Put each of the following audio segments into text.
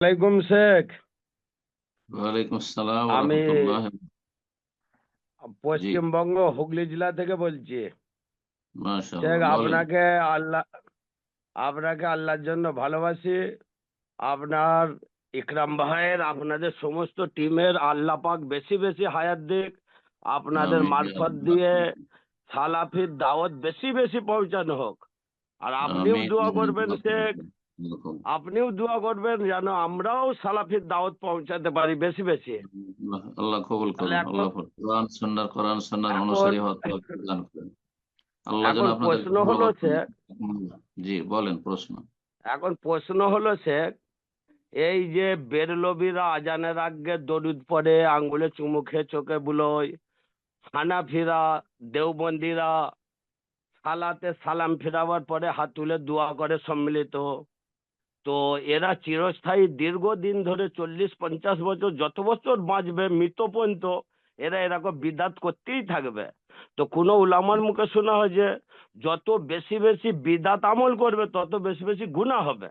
ওয়ালাইকুম শেখ। ওয়ালাইকুম আসসালাম আমি পশ্চিমবঙ্গ হুগলি জেলা থেকে বলছি। শেখ আপনাকে আল্লাহ আপনাকে আল্লাহর জন্য ভালোবাসি। আপনার ইকরাম ভাইয়ের আপনাদের সমস্ত টিমের আল্লাহ পাক বেশি বেশি হায়াত দিক। আপনাদের মারফত দিয়ে সালাফির দাওয়াত বেশি বেশি পৌঁছানো হোক। আর আপনিও দোয়া করবেন শেখ। আপনিও দোয়া করবেন যেন আমরাও সালাফির দাওয়াত পৌঁছাতে পারি বেশি বেশি। আল্লাহ কবুল করুন আল্লাহ। কোরআন সুন্নাহর কোরআন সুন্নাহর অনুসারী তৌফিক দান করেন। আল্লাহ যেন আপনাদের প্রশ্ন হলো শেখ জি বলেন প্রশ্ন। এখন প্রশ্ন হলো শেখ এই যে বেরলবিরা আজানের আগে দরুদ পড়ে আঙ্গুলে চুমু খেয়ে চোখে বুলোয় হানাফিরা দেওবন্দিরা সালাতে সালাম ফেরাবার পরে হাত তুলে দোয়া করে সম্মিলিত। তো এরা চিরস্থায়ী দীর্ঘদিন ধরে চল্লিশ পঞ্চাশ বছর যত বছর বাঁচবে মৃত পর্যন্ত এরা এরকম বিদাত করতেই থাকবে। তো কোনো উলামার মুখে শোনা হয় যে যত বেশি বেশি বিদাত আমল করবে তত বেশি বেশি গুণা হবে।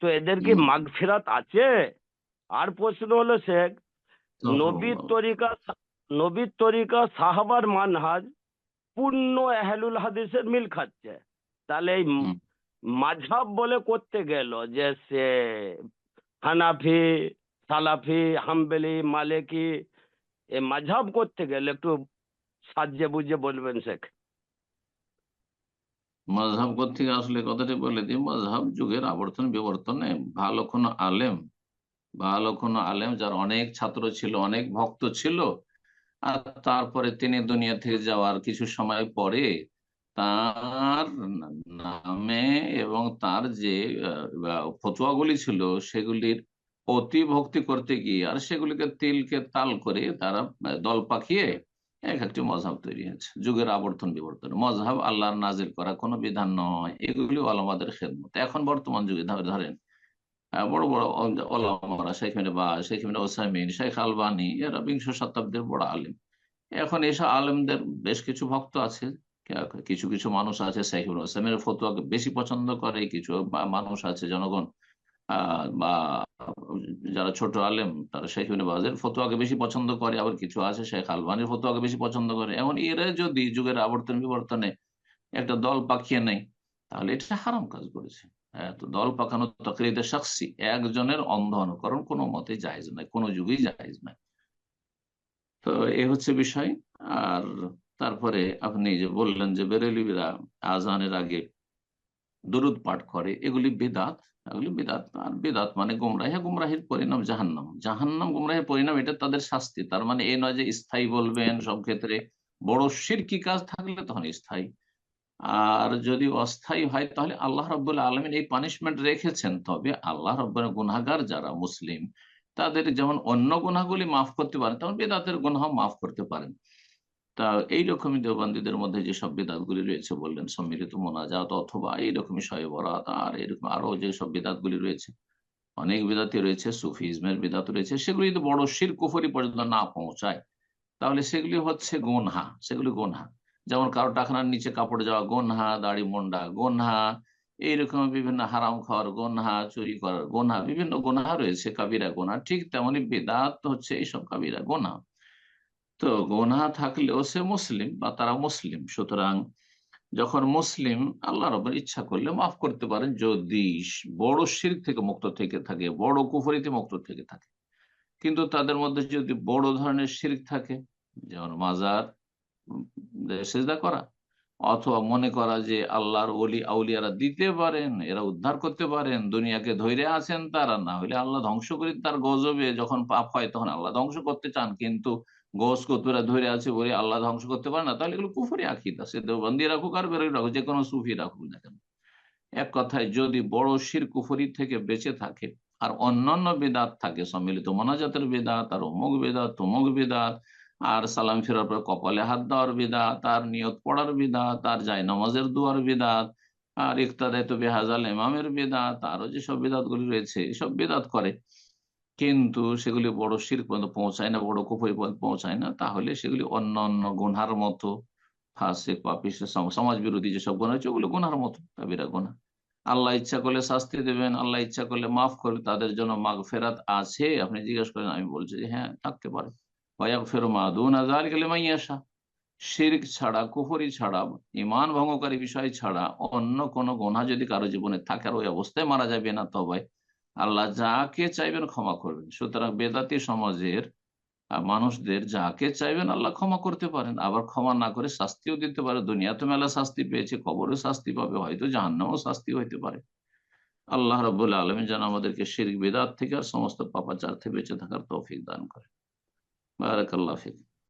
তো এদের কি। মাগ ফেরাত আছে? আর প্রশ্ন হলো শেখ নবীর তরিকা নবীর তরিকা সাহাবার মানহাজ পূর্ণ এহলুল হাদিসের মিল খাচ্ছে। তাহলে এই। মাঝহাব বলে করতে গেল যে সে হানাফি, সালাফি, হাম্বেলি, মালিকি, এ মাঝহাব করতে গেলে। একটু সাজে বুঝে বলবেন শেখ। মাযহাব থেকে আসলে কথাটি বলে দিই মাযহাব যুগের আবর্তন বিবর্তনে ভালো কোনো আলেম, ভালো কোনো আলেম যার অনেক ছাত্র ছিল, অনেক ভক্ত ছিল, আর তারপরে তিনি দুনিয়া থেকে যাওয়ার কিছু সময় পরে তার নামে এবং তার যে ফতোয়াগুলি ছিল সেগুলির অতি ভক্তি করতে গিয়ে আর সেগুলিকে তিলকে তাল করে তারা দল পাকিয়ে এক একটি মজহাব তৈরি হয়েছে। যুগের আবর্তন বিবর্তন। মজহাব আল্লাহর নাজির করা কোনো বিধান নয়। এগুলি আলমাদের খেদমত। এখন বর্তমান যুগে ধরে- ধরেন বড় বড় ওলামারা, শেখ বা শেখ মিনা ওসাইমিন, শেখ আলবানি, এরা বিংশ শতাব্দীর বড় আলিম। এখন এসব আলেমদের বেশ কিছু ভক্ত আছে। কিছু কিছু মানুষ আছে ইবনে ওসাইমিনের ফতোয়াকে বেশি পছন্দ করে, কিছু মানুষ আছে, জনগণ বা যারা ছোট আলেম, তারা শেখ ইবনে বাজের ফতোয়াকে বেশি পছন্দ করে, আবার কিছু আছে শেখ আলবানির ফতোয়াকে বেশি পছন্দ করে। এখন এরা যদি যুগের আবর্তন বিবর্তনে একটা দল পাকিয়ে নেয়, তাহলে এটা হারাম কাজ করেছে। হ্যাঁ তো দল পাকানো তকরিতে সাক্ষী একজনের অন্ধ অনুকরণ কোনো মতে জায়েজ নাই কোনো যুগেই জায়েজ নাই তো এ হচ্ছে বিষয়। আর তারপরে আপনি যে বললেন যে বেরেলিরা আজানের আগে দরুদ পাঠ করে, এগুলি বেদাত। এগুলি বেদাত, আর বেদাত মানে গুমরাহি গুমরাহির পরিণাম জাহান্নাম। জাহান্নাম, গুমরাহির পরিণাম, এটা তাদের শাস্তি। তার মানে এই নয় যে স্থায়ী বলবেন সব ক্ষেত্রে। বড় সিরকি কাজ থাকলে তখন স্থায়ী। আর যদি অস্থায়ী হয়, তাহলে আল্লাহ রব্বুল্লাহ আলমিন এই পানিশমেন্ট রেখেছেন। তবে আল্লাহ রব্বুল গুনাগার যারা মুসলিম, তাদের যেমন অন্য গুনাহগুলি মাফ করতে পারেন, তেমন বেদাতের গুনাহ মাফ করতে পারেন। তা এইরকমই দেওবন্দীদের মধ্যে যেসব বিদাতগুলি রয়েছে বললেন, সম্মিলিত মোনাজাত অথবা এইরকমই শয়ে বরাত আর এরকম আরও যেসব বেদাতগুলি রয়েছে, অনেক বেদাতি রয়েছে, সুফিজমের বেদাত রয়েছে, সেগুলি যদি বড় শির কুফরি পর্যন্ত না পৌঁছায়, তাহলে সেগুলি হচ্ছে গোনহা, সেগুলি গোনহা। যেমন কারও টাকার নিচে কাপড় যাওয়া গোনহা, দাড়ি মন্ডা গোনহা, এইরকম বিভিন্ন হারাম খাওয়ার গোনহা, চুরি করার গোনহা, বিভিন্ন গোনহা রয়েছে, কাবিরা গোনা ঠিক তেমনি বেদাত হচ্ছে এইসব কাবিরা গোনা তো গোনা থাকলেও সে মুসলিম বা তারা মুসলিম। সুতরাং যখন মুসলিম, আল্লাহ রবের ইচ্ছা করলে মাফ করতে পারেন যদি বড় শির থেকে মুক্ত থেকে থাকে, বড় কুফরিতে মুক্ত থেকে থাকে। কিন্তু তাদের মধ্যে যদি বড় ধরনের শির্ক থাকে, যেমন মাজার সেজদা করা, অথবা মনে করা যে আল্লাহর ওলি, আউলিয়ারা দিতে পারেন, এরা উদ্ধার করতে পারেন, দুনিয়াকে ধৈর্য আছেন তারা, না হলে আল্লাহ ধ্বংস করে তার গজবে যখন পাপ হয় তখন আল্লাহ ধ্বংস করতে চান। কিন্তু গোস কতুরা ধরে আছে বলে আল্লাহ ধ্বংস করতে পারে না, তাহলে এগুলো কুফরি আকিদা। সে দেওবন্দি রাখুক আর বেরোয় রাখুক যে কোনো সুফি রাখুক না কেন? এক কথায়, যদি বড় শির কুফরি থেকে বেঁচে থাকে আর অন্যান্য বেদাত থাকে, সম্মিলিত মনাজাতের বেদাত, আর অমুক বেদাত, তমুক বেদাত, আর সালাম ফেরার পর কপালে হাত দেওয়ার বিদাত তার নিয়ত পড়ার বিদাত তার যায় নামাজের দুয়ার বিদাত, আর ইকতাদায়িত বেহাজাল ইমামের বেদাত, আরও যেসব বেদাত গুলি রয়েছে, এসব বেদাত করে। কিন্তু সেগুলি বড় শির পর্যন্ত পৌঁছায় না, বড় কুফরি পর্যন্ত পৌঁছায় না, তাহলে সেগুলি অন্য অন্য গুনহার মতো ফাঁসে পাপি সমাজ বিরোধী যেসব গুণ হচ্ছে ওগুলো গুনহার মতো কাবিরা গুনা আল্লাহ ইচ্ছা করলে শাস্তি দেবেন, আল্লাহ ইচ্ছা করলে মাফ করবে তাদের জন্য মাগ ফেরাত আছে। আপনি জিজ্ঞেস করেন, আমি বলছি যে হ্যাঁ থাকতে পারে। ভয়াক ফের মাদুন আজার গেলে মাইয়াশা শিরক ছাড়া, কুফরি ছাড়া ইমান ভঙ্গকারী বিষয় ছাড়া অন্য কোনো গোনা যদি কারও জীবনে থাকে আর ওই অবস্থায় মারা যাবে না তবে আল্লাহ যাকে চাইবেন ক্ষমা করবেন। সুতরাং বেদাতি সমাজের মানুষদের যাকে চাইবেন আল্লাহ ক্ষমা করতে পারেন। আবার ক্ষমা না করে শাস্তিও দিতে পারে। দুনিয়াতে মেলা শাস্তি পেয়েছে, কবরও শাস্তি পাবে, হয়তো জাহান্নামও শাস্তি হইতে পারে। আল্লাহ রবুল্লা আলমী যেন আমাদেরকে শির বেদাত থেকে আর সমস্ত পাপাচার থেকে বেঁচে থাকার তৌফিক দান করে বারাকাল্লাহ ফিক।